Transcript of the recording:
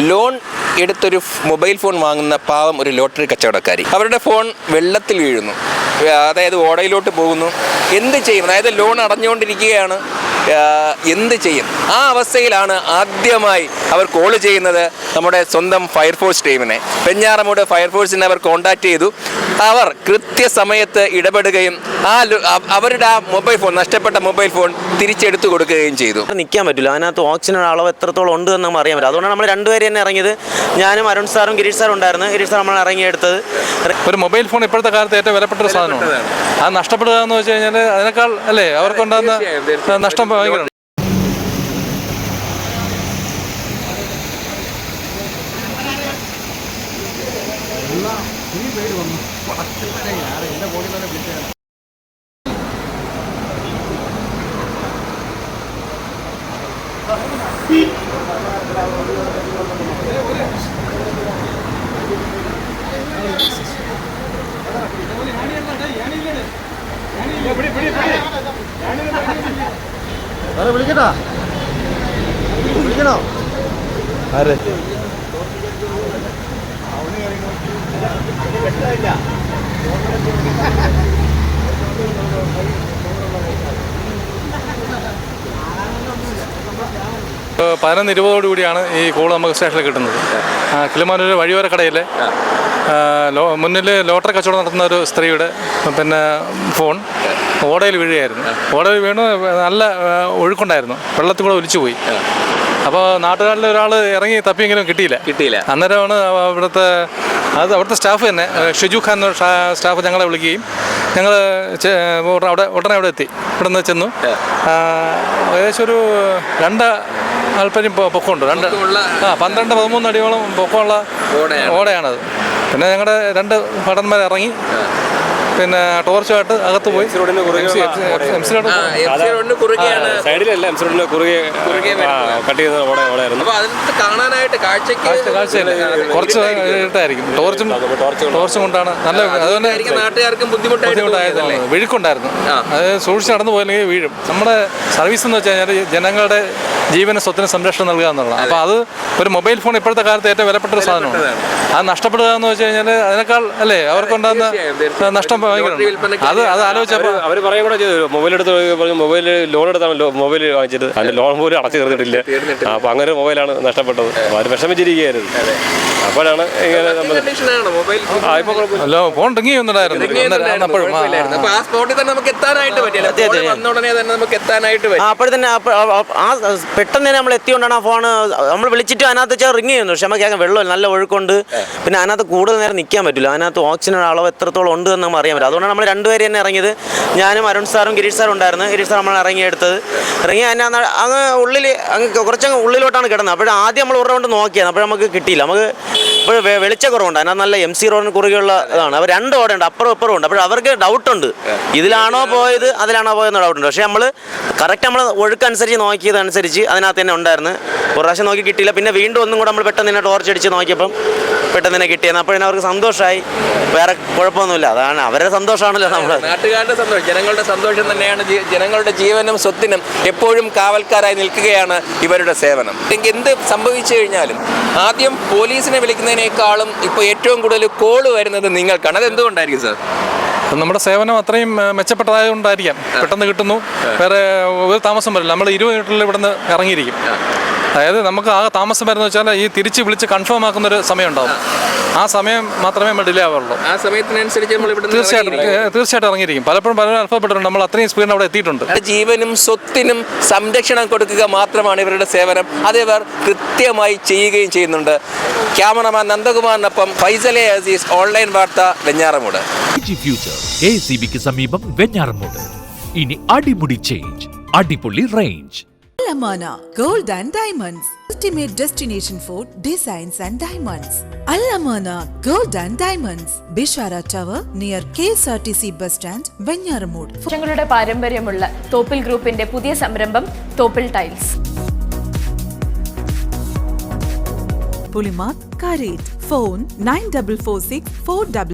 Loan എടുത്തൊരു mobile phone വാങ്ങുന്ന പാവം ഒരു ലോട്ടറി കച്ചവടക്കാരി. അവരുടെ ഫോൺ വെള്ളത്തിൽ വീഴുന്നു. അതായത് ഓടയിലോട്ട് പോകുന്നു. എന്ത് ചെയ്യും? അതായത് ലോൺ അടഞ്ഞുകൊണ്ടിരിക്കുകയാണ്. എന്ത് ചെയ്യും? ആ അവസ്ഥയിലാണ് ആദ്യമായി അവർ കോൾ ചെയ്യുന്നത് നമ്മുടെ സ്വന്തം ഫയർഫോഴ്സ് ടീമിനെ പെഞ്ഞാറമൂട് ഫയർഫോഴ്സിനെ അവർ കോണ്ടാക്ട് ചെയ്തു. അവർ കൃത്യസമയത്ത് ഇടപെടുകയും ആ അവരുടെ ആ മൊബൈൽ ഫോൺ നഷ്ടപ്പെട്ട മൊബൈൽ ഫോൺ തിരിച്ചെടുത്തു കൊടുക്കുകയും ചെയ്തു. നിൽക്കാൻ പറ്റില്ല. അതിനകത്ത് ഓക്സിജൻ അളവ് എത്രത്തോളം ഉണ്ട് എന്ന് നമ്മൾ അറിയാൻ പറ്റും അതുകൊണ്ടാണ് നമ്മൾ രണ്ടുപേരും തന്നെ ഇറങ്ങിയത്. ഞാനും അരുൺ സാറും ഗിരീഷ് സാറും ഉണ്ടായിരുന്നു. ഗിരീഷ് സാർ നമ്മൾ ഇറങ്ങിയെടുത്തത് ഒരു മൊബൈൽ ഫോൺ ഇപ്പോഴത്തെ കാലത്ത് ഏറ്റവും വിലപ്പെട്ട ഒരു സാധനമാണ് അത് നഷ്ടപ്പെടുക എന്ന് വെച്ച് കഴിഞ്ഞാൽ അതിനേക്കാൾ അല്ലേ അവർക്കുണ്ടാകുന്ന തീർച്ചയായും, തീർച്ചയായും. നഷ്ടം ഭയങ്കര വിളിക്കട്ടാ വിളിക്കണോ ഇപ്പോൾ പതിനൊന്ന് ഇരുപതോടു കൂടിയാണ് ഈ കോൾ നമുക്ക് സ്റ്റേഷനിൽ കിട്ടുന്നത്. കിളിമാനൂർ വഴിയോര കടയിൽ ലോ മുന്നിൽ ലോട്ടറി കച്ചവടം നടത്തുന്ന ഒരു സ്ത്രീയുടെ പിന്നെ ഫോൺ. ഓടയിൽ വീഴുകയായിരുന്നു. ഓടയിൽ വീണ് നല്ല ഒഴുക്കുണ്ടായിരുന്നു. വെള്ളത്തിൽ കൂടെ ഒലിച്ചു പോയി. അപ്പോൾ നാട്ടുകാരിൽ ഒരാൾ ഇറങ്ങി തപ്പിയെങ്കിലും കിട്ടിയില്ല. കിട്ടിയില്ല. അന്നേരമാണ് അവിടുത്തെ അത് അവിടുത്തെ സ്റ്റാഫ് തന്നെ. ഷിജു ഖാൻ എന്ന സ്റ്റാഫ് ഞങ്ങളെ വിളിക്കുകയും ഞങ്ങൾ അവിടെ ഉടനെ അവിടെ എത്തി. ഇവിടെ നിന്ന് ചെന്നു. ഏകദേശം ഒരു രണ്ട് അല്പര്യം പൊ- പൊക്കമുണ്ട്. രണ്ട് ആ പന്ത്രണ്ട് പതിമൂന്ന് അടിയോളം പൊക്കമുള്ള ഓടയാണ്. ഓടയാണത്. പിന്നെ ഞങ്ങളുടെ രണ്ട് ഭടന്മാർ ഇറങ്ങി. പിന്നെ ടോർച്ചുമായിട്ട് അകത്ത് പോയി. M C road. ആ, എം സി റോഡിന് സൈഡിലല്ല കുറുകെ. കട്ട് ചെയ്ത ഓടെ ഓടായിരുന്നു കാണാനായിട്ട് കാഴ്ചക്ക് കുറച്ച് ഇട്ടായിരിക്കും ടോർച്ചും ടോർച്ചും കൊണ്ടാണ്. നല്ല അതുകൊണ്ട് നാട്ടുകാർക്കും ബുദ്ധിമുട്ടായിട്ട് ബുദ്ധിമുട്ടായതല്ലേ തോന്നിയതല്ലേ? അത് സൂക്ഷിച്ച് നടന്നു പോയില്ലെങ്കിൽ വീഴും. നമ്മുടെ സർവീസ് എന്ന് വെച്ച് കഴിഞ്ഞാൽ ജനങ്ങളുടെ ജീവന സ്വത്തിന് സംരക്ഷണം നൽകുക എന്നുള്ളത് അപ്പോൾ അത് ഒരു മൊബൈൽ ഫോൺ ഇപ്പോഴത്തെ കാലത്ത് ഏറ്റവും വിലപ്പെട്ട ഒരു സാധനമാണ്. അത് നഷ്ടപ്പെടുക എന്ന് വെച്ച് കഴിഞ്ഞാൽ അതിനേക്കാൾ അല്ലേ അവർക്കുണ്ടാകുന്ന. നഷ്ടം ഭയങ്കര അത് അത് ആലോചിച്ചപ്പോൾ അവർ പറയുക കൂടെ ചെയ്തു. മൊബൈൽ എടുത്ത് പറഞ്ഞു മൊബൈൽ ലോൺ എടുത്താണ് മൊബൈൽ വാങ്ങിച്ചത്. അതിന്റെ ലോൺ പോലും അടച്ചു തീർന്നിട്ടില്ല. അപ്പൊ അങ്ങനെ ഒരു മൊബൈലാണ് നഷ്ടപ്പെട്ടത്. അവർ വിഷമിച്ചിരിക്കുകയായിരുന്നു. അപ്പോഴാണ് ഇങ്ങനെ അല്ലോ ഫോൺ ചെയ്യുന്നുണ്ടായിരുന്നു അന്നേരം ആ, സ്പോട്ടിൽ തന്നെ നമുക്ക് എത്താനായിട്ട് പറ്റില്ല. ഉടനെ തന്നെ നമുക്ക് എത്താനായിട്ട് ആ അപ്പോൾ തന്നെ ആ- ആ- ആ പെട്ടെന്ന് തന്നെ നമ്മൾ എത്തിയോണ്ടാണ് ആ ഫോൺ നമ്മൾ വിളിച്ചിട്ട് അതിനകത്ത് വെച്ചാൽ റിങ് ചെയ്യുന്നു. ക്ഷമ നമുക്ക് കേൾക്കാൻ വെള്ളം നല്ല ഒഴുക്കുണ്ട്. പിന്നെ അതിനകത്ത് കൂടുതൽ നേരം നിൽക്കാൻ പറ്റില്ല. അതിനകത്ത് ഓക്സിജൻ അളവ് എത്രത്തോളം ഉണ്ട് എന്ന് നമ്മൾ അറിയാൻ പറ്റും അതുകൊണ്ടാണ് നമ്മൾ രണ്ടുപേരും തന്നെ ഇറങ്ങിയത്. ഞാനും അരുൺ സാറും ഗിരീഷ് സാറും ഉണ്ടായിരുന്നു. ഗിരീഷ് സാർ നമ്മൾ ഇറങ്ങിയെടുത്തത് ഇറങ്ങി അതിന് അങ്ങ് ഉള്ളിൽ അങ്ങ് കുറച്ചങ്ങ് ഉള്ളിലോട്ടാണ് കിടന്നത്. അപ്പോൾ ആദ്യം നമ്മൾ ഒരു റൗണ്ട് നോക്കിയത് അപ്പോൾ നമുക്ക് കിട്ടിയില്ല. നമുക്ക് ഇപ്പോൾ വെളിച്ച കുറവുണ്ട് അതിനകത്ത് നല്ല എം സി റോഡിന് കുറുകെയുള്ള ഇതാണ്. അവർ രണ്ട് ഉണ്ട് അപ്പുറം ഇപ്പുറം ഉണ്ട്. അപ്പോൾ അവർക്ക് ഡൗട്ട് ഉണ്ട് ഇതിലാണോ പോയത്? അതിലാണോ പോയെന്ന് ഡൗട്ടുണ്ട്. പക്ഷേ നമ്മൾ കറക്റ്റ് നമ്മൾ ഒഴുക്കനുസരിച്ച് നോക്കിയതനുസരിച്ച് അതിനകത്ത് തന്നെ ഉണ്ടായിരുന്നു. ഒരു പ്രാവശ്യം നോക്കി കിട്ടിയില്ല. പിന്നെ വീണ്ടും ഒന്നും കൂടെ നമ്മൾ പെട്ടെന്ന് തന്നെ ടോർച്ച് അടിച്ച് നോക്കിയപ്പം പെട്ടെന്ന് തന്നെ കിട്ടിയെന്ന്. അപ്പോഴേ അവർക്ക് സന്തോഷമായി വേറെ കുഴപ്പമൊന്നുമില്ല. അതാണ് അവരുടെ സന്തോഷമാണല്ലോ നമ്മൾ നാട്ടുകാരുടെ സന്തോഷം ജനങ്ങളുടെ സന്തോഷം തന്നെയാണ് ജനങ്ങളുടെ ജീവനും സ്വത്തിനും എപ്പോഴും കാവൽക്കാരായി നിൽക്കുകയാണ് ഇവരുടെ സേവനം. എന്ത് സംഭവിച്ചു കഴിഞ്ഞാലും ആദ്യം പോലീസിനെ വിളിക്കുന്നതിനേക്കാളും ഇപ്പോൾ ഏറ്റവും കൂടുതൽ കോൾ വരുന്നത് നിങ്ങൾക്കാണ് അത് എന്തുകൊണ്ടായിരിക്കും സാർ നമ്മുടെ സേവനം അത്രയും മെച്ചപ്പെട്ടതായത് മെച്ചപ്പെട്ടതായതുകൊണ്ടായിരിക്കാം. പെട്ടെന്ന് കിട്ടുന്നു. വേറെ ഒരു താമസം വരില്ല. നമ്മൾ ഇരുപത് മിനിറ്റിൽ ഇവിടുന്ന് ഇറങ്ങിയിരിക്കും. അതായത് നമുക്ക് ആ താമസം വരുന്ന വെച്ചാൽ ഈ തിരിച്ച് വിളിച്ച് കൺഫേം ആക്കുന്ന ഒരു സമയം ഉണ്ടാവും ആ സമയം മാത്രമേ നമ്മൾ ഡിലേ ആവാറുള്ളൂ. ആ സമയത്തിനനുസരിച്ച് നമ്മൾ ഇവിടെ തീർച്ചയായിട്ടും തീർച്ചയായിട്ടും ഇറങ്ങിയിരിക്കും. പലപ്പോഴും പലരും അനുഭവപ്പെട്ടിട്ടുണ്ട് നമ്മൾ അത്രയും സ്പീഡിൽ അവിടെ എത്തിയിട്ടുണ്ട്. ജീവനും സ്വത്തിനും സംരക്ഷണം കൊടുക്കുക മാത്രമാണ് ഇവരുടെ സേവനം. അത് ഇവർ കൃത്യമായി ചെയ്യുകയും ചെയ്യുന്നുണ്ട്. ക്യാമറമാൻ നന്ദകുമാറിനൊപ്പം ഫൈസലെ അസീസ് ഓൺലൈൻ വാർത്ത വെഞ്ഞാറമൂട്. ഫ്യൂച്ചർ സി ബിക്ക് സമീപം വെഞ്ഞാറമൂട്. ഇനി അടിമുടി ചേഞ്ച് അടിപൊളി range Alamana Gold and Diamonds, ultimate destination for designs and diamonds. Alamana Gold and Diamonds, Bishara Tower near KSRTC bus stand, Venyaramud. വർഷങ്ങളുടെ പാരമ്പര്യമുള്ള തോപ്പിൽ ഗ്രൂപ്പിന്റെ പുതിയ സംരംഭം Thoppil tiles Pulimat Karit. Phone 9446 4